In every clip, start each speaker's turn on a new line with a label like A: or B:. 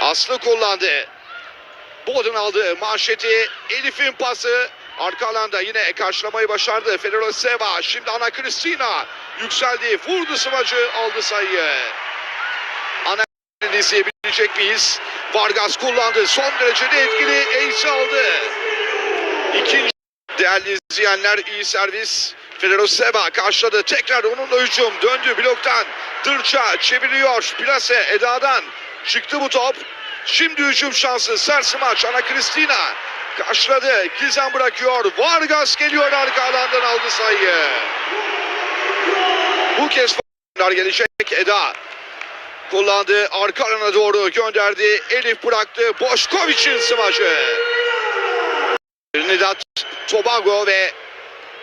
A: Aslı kullandı. Bodun aldı manşeti. Elif'in pası. Arka alanda yine karşılamayı başardı. Federo Seva. Şimdi Ana Cristina yükseldi. Vurdu smacı aldı sayıyı. Ana izleyebilecek miyiz? Vargas kullandı. Son derece de etkili. Ace aldı. İkinci değerli izleyenler iyi servis. Federo Seva karşıladı. Tekrar onunla hücum. Döndü bloktan. Dırça çeviriyor. Plase Eda'dan. Çıktı bu top. Şimdi hücum şansı. Sersi maç. Ana Cristina karşıladı. Gizem bırakıyor. Vargas geliyor arka alandan aldı sayıyı. Bu kez faullar gelecek. Eda kullandı. Arka alana doğru gönderdi. Elif bıraktı. Boşkoviç'in smacı. Trinidad Tobago ve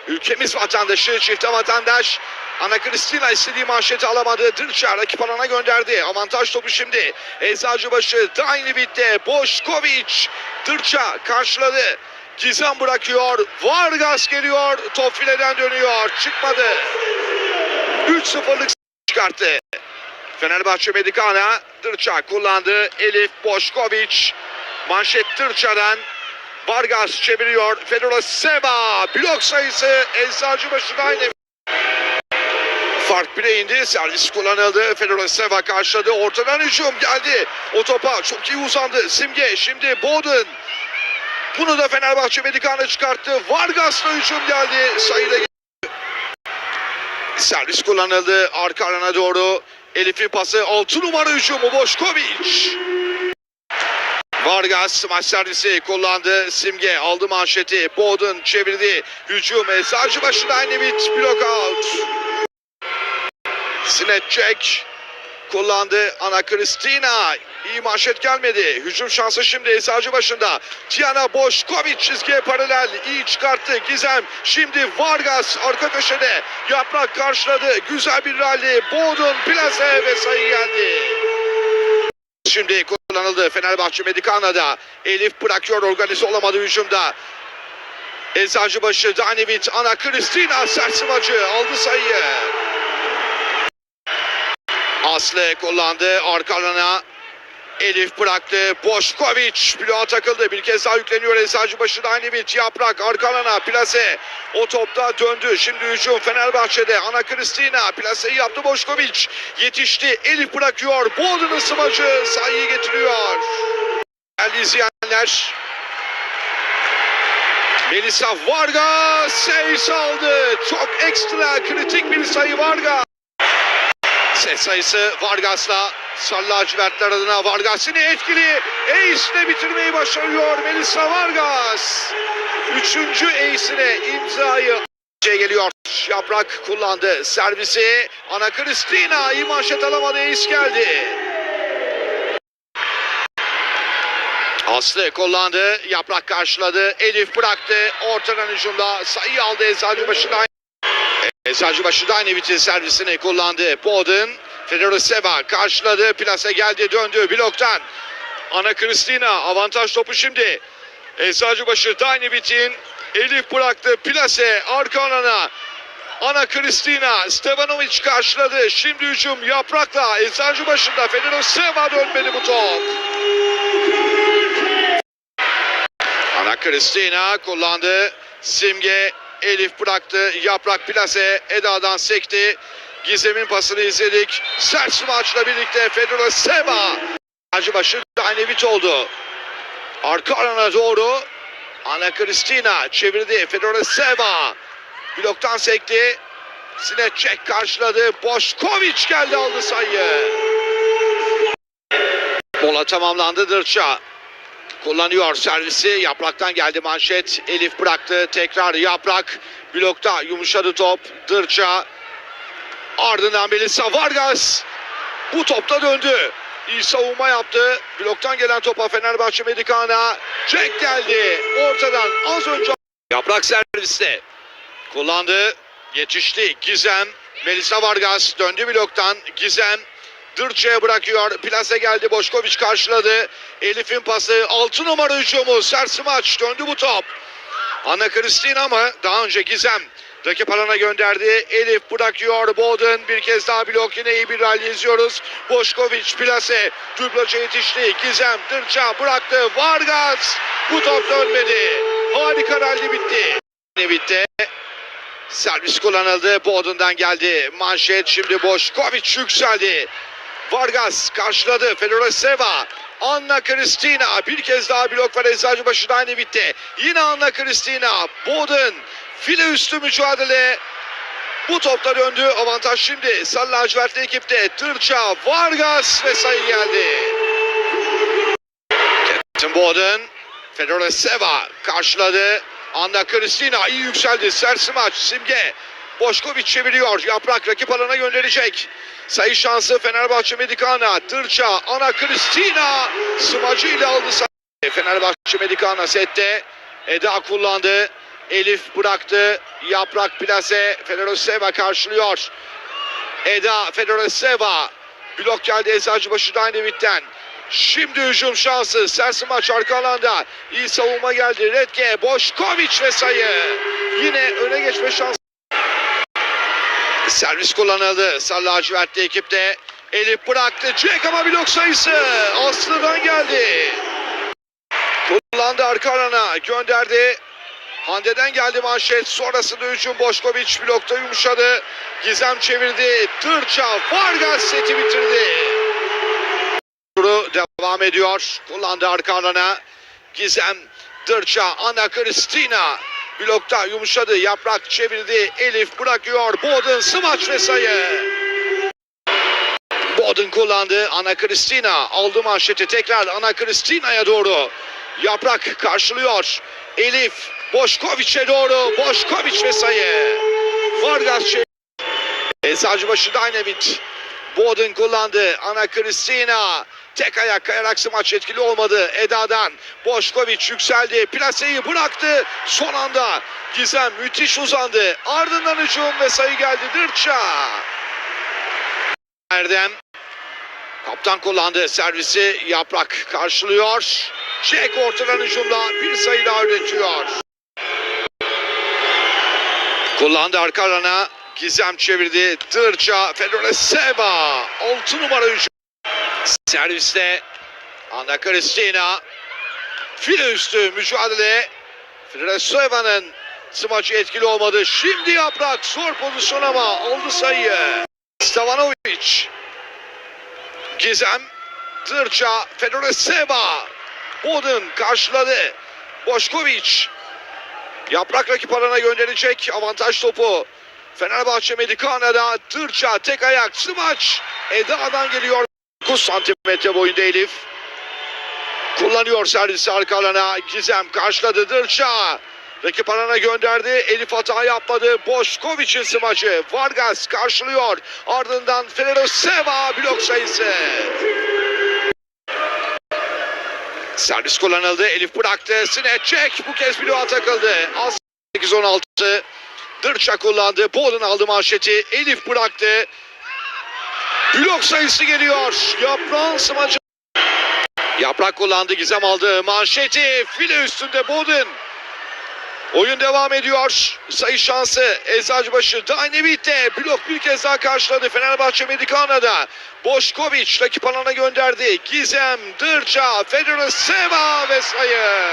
A: ülkemiz vatandaşı çifte vatandaş Ana Cristina istediği manşeti alamadı. Dırça rakip alana gönderdi. Avantaj topu şimdi. Eczacıbaşı Daini bitti. Boşkoviç Dırça karşıladı. Gizem bırakıyor. Vargas geliyor. Top fileden dönüyor. Çıkmadı. 3-0'lık çıkarttı. Fenerbahçe Medikana Dırça kullandı. Elif Boşkoviç manşet Dırça'dan Vargas çeviriyor. Fedora Seba blok sayısı Eczacıbaşı'da aynı. Fark bire indi. Servis kullanıldı. Fedora Seva karşıladı. Ortadan hücum geldi. O topa çok iyi uzandı. Simge şimdi Bodun. Bunu da Fenerbahçe Medikan'a çıkarttı. Vargas'la hücum geldi. Sayıda Servis kullanıldı. Arka alana doğru. Elif'in pası. 6 numara hücumu Boşkoviç. Vargas maç servisi kullandı. Simge aldı manşeti. Bodun çevirdi. Hücum Eczacı başına bit. Blok out. Sinetçek kullandı. Ana Cristina. İyi manşet gelmedi. Hücum şansı şimdi Eczacı başında. Tiana Boşkoviç çizgiye paralel. iyi çıkarttı. Gizem. Şimdi Vargas arka köşede. Yaprak karşıladı. Güzel bir rally. Bodun plase ve sayı geldi. Şimdi kullanıldı Fenerbahçe Medikana'da. Elif bırakıyor organize olamadı hücumda. Eczacıbaşı Danivit, Ana Kristina Sersımacı aldı sayıyı. Aslı kullandı arka alana. Elif bıraktı. Boşkoviç bloğa takıldı. Bir kez daha yükleniyor Eczacıbaşı Danivit. Yaprak arka alana. Plase. O topta döndü. Şimdi hücum Fenerbahçe'de. Ana Kristina. Plaseyi yaptı Boşkoviç. Yetişti. Elif bırakıyor. Bolden'ın smacı sayıyı getiriyor. Değerli izleyenler. Melisa Vargas sayı aldı. Çok ekstra kritik bir sayı Vargas. Ses sayısı Vargas'la Sarı lacivertler adına Vargas yine etkili. Ace'le bitirmeyi başarıyor Melisa Vargas. Üçüncü ace'ine imzayı geliyor. Yaprak kullandı. Servisi Ana Cristina iyi manşet alamadı. Ace geldi. Aslı kullandı. Yaprak karşıladı. Elif bıraktı. Ortadan hücumda sayı aldı Eczacıbaşı'dan. Eczacıbaşı da aynı vites servisini kullandı. Bodun. Federo Seva karşıladı. Plase geldi döndü bloktan. Ana Cristina avantaj topu şimdi. Eczacıbaşı Dynavit'in Elif bıraktı. Plase arka alana. Ana Cristina Stevanovic karşıladı. Şimdi hücum yaprakla. Eczacıbaşı'nda Federo Seva dönmedi bu top. Ana Cristina kullandı. Simge Elif bıraktı. Yaprak plase Eda'dan sekti. Gizem'in pasını izledik. Sert smaçla birlikte Fedora Seba. Acıbaşı Dynevit oldu. Arka alana doğru. Ana Cristina çevirdi. Fedora Seba. Bloktan sekti. Sinetçek karşıladı. Boşkoviç geldi aldı sayıyı. Mola tamamlandı Dırça. Kullanıyor servisi. Yapraktan geldi manşet. Elif bıraktı. Tekrar yaprak. Blokta yumuşadı top. Dırça. Ardından Melisa Vargas. Bu topta döndü. İyi savunma yaptı. Bloktan gelen topa Fenerbahçe Medikana. Jack geldi. Ortadan az önce. Yaprak serviste. Kullandı. Yetişti. Gizem. Melisa Vargas döndü bloktan. Gizem. Dırça'ya bırakıyor. Plase geldi. Boşkoviç karşıladı. Elif'in pası. 6 numara hücumu. Sersi maç. Döndü bu top. Ana Kristina mı? Daha önce Gizem. Rakip alana gönderdi. Elif bırakıyor. Boden bir kez daha blok. Yine iyi bir rally izliyoruz. Boşkoviç plase. Dublaca yetişti. Gizem Dırça bıraktı. Vargas. Bu top dönmedi. Harika rally bitti. Ne bitti? Servis kullanıldı. Boden'dan geldi. Manşet şimdi Boşkoviç yükseldi. Vargas karşıladı. Fedoraseva. Anna Kristina bir kez daha blok var Eczacıbaşı'da aynı bitti. Yine Anna Kristina. Boden file üstü mücadele. Bu topla döndü. Avantaj şimdi. Sarı lacivertli ekipte. Tırça, Vargas ve sayı geldi. Captain Boden. Fedoraseva karşıladı. Anna Kristina iyi yükseldi. Sersi maç. Simge. Boşkoviç çeviriyor. Yaprak rakip alana gönderecek. Sayı şansı Fenerbahçe Medikana. Tırça, Ana Kristina smacı ile aldı. Fenerbahçe Medikana sette. Eda kullandı. Elif bıraktı. Yaprak plase. Fedoraseva karşılıyor. Eda Fedoraseva. Blok geldi Eczacıbaşı Dynamite'den. Şimdi hücum şansı. Sersi maç arka alanda. İyi savunma geldi. Redke, Boşkoviç ve sayı. Yine öne geçme şansı. Servis kullanıldı. Sarı lacivertli ekipte. Elif bıraktı. Jack ama blok sayısı. Aslı'dan geldi. Kullandı arka alana. Gönderdi. Hande'den geldi manşet. Sonrasında hücum Boşkoviç blokta yumuşadı. Gizem çevirdi. Tırça Vargas seti bitirdi. Devam ediyor. Kullandı arka alana. Gizem Tırça Ana Kristina blokta yumuşadı. Yaprak çevirdi. Elif bırakıyor. Boden smaç ve sayı. Boden kullandı. Ana Kristina aldı manşeti tekrar Ana Kristina'ya doğru. Yaprak karşılıyor. Elif Boşkoviç'e doğru. Boşkoviç ve sayı. Vargas. Eczacıbaşı Dynamit. Boden kullandı. Ana Kristina. Tek ayak kayarak smaç etkili olmadı. Eda'dan. Boşkoviç yükseldi. Plaseyi bıraktı. Son anda Gizem müthiş uzandı. Ardından hücum ve sayı geldi. Dırça. Erdem. Kaptan kullandı servisi. Yaprak karşılıyor. Jack ortadan hücumla bir sayı daha üretiyor. Kullandı arka alana. Gizem çevirdi. Tırça Fedoraseva. 6 numara hücum. Serviste Anna Kristina. File üstü mücadele. Fedoraseva'nın smaçı etkili olmadı. Şimdi yaprak zor pozisyon ama aldı sayıyı. Stavanovic. Gizem. Tırça Fedoraseva. Boden karşıladı. Boşkoviç. Yaprak rakip alana gönderecek avantaj topu. Fenerbahçe Medikana'da Tırça tek ayak smaç. Eda'dan geliyor. 9 santimetre boyunda Elif. Kullanıyor servisi arka alana. Gizem karşıladı Tırça. Rakip alana gönderdi. Elif hata yapmadı. Boşkoviç'in smacı. Vargas karşılıyor. Ardından Feneroseva blok sayısı. Servis kullanıldı. Elif bıraktı. Sinecek bu kez bloğa takıldı. Az 8-16. Dırça kullandı. Boğdun aldı manşeti. Elif bıraktı. Blok sayısı geliyor. Yaprağın smacı. Yaprak kullandı. Gizem aldı. Manşeti. File üstünde Bodun. Oyun devam ediyor. Sayı şansı Eczacıbaşı Dynamite blok bir kez daha karşıladı Fenerbahçe Medikana'da. Boşkoviç rakip alana gönderdi. Gizem, Dırça, Fedoraseva ve sayı.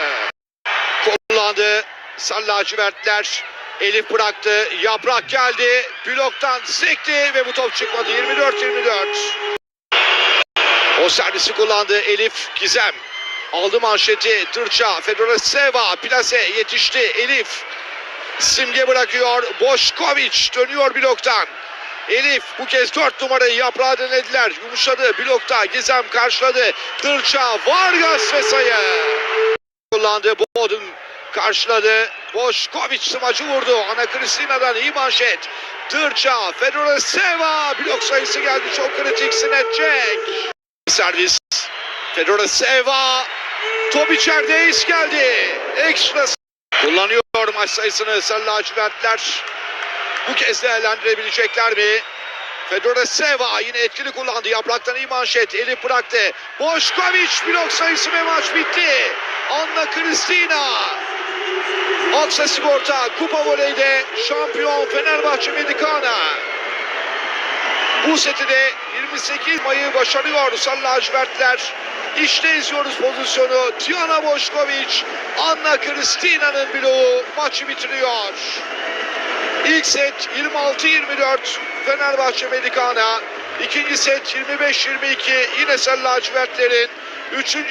A: Kullandı. Sarı lacivertler. Elif bıraktı. Yaprak geldi. Bloktan sekti ve bu top çıkmadı. 24-24. O servisi kullandı Elif Gizem. Aldı manşeti Tırça, Fedoraseva, plase yetişti Elif. Simge bırakıyor. Boşkoviç dönüyor bloktan. Elif bu kez dört numarayı yaprağa denediler. Yumuşadı blokta. Gizem karşıladı. Tırça, Vargas ve sayı. Kullandı. Bodun karşıladı. Boşkoviç smacı vurdu. Ana Kristina'dan iyi manşet. Tırça, Fedoraseva. Blok sayısı geldi. Çok kritik. Sinetçek. Servis. Fedoraseva. Top içeride is geldi. Ekstra kullanıyor maç sayısını Sarı lacivertler. Bu kez değerlendirebilecekler mi? Fedoraseva yine etkili kullandı. Yapraktan iyi manşet. Elif bıraktı. Boşkoviç blok sayısı ve maç bitti. Anna Kristina. Aksa Sigorta Kupa Voley'de şampiyon Fenerbahçe Medikana. Bu seti de 28 Mayı başarıyor Sarı lacivertler. İşte izliyoruz pozisyonu. Tiana Boşkoviç, Anna Kristina'nın bloğu maçı bitiriyor. İlk set 26-24 Fenerbahçe Medikana. İkinci set 25-22 yine Sarı lacivertlerin. Üçüncü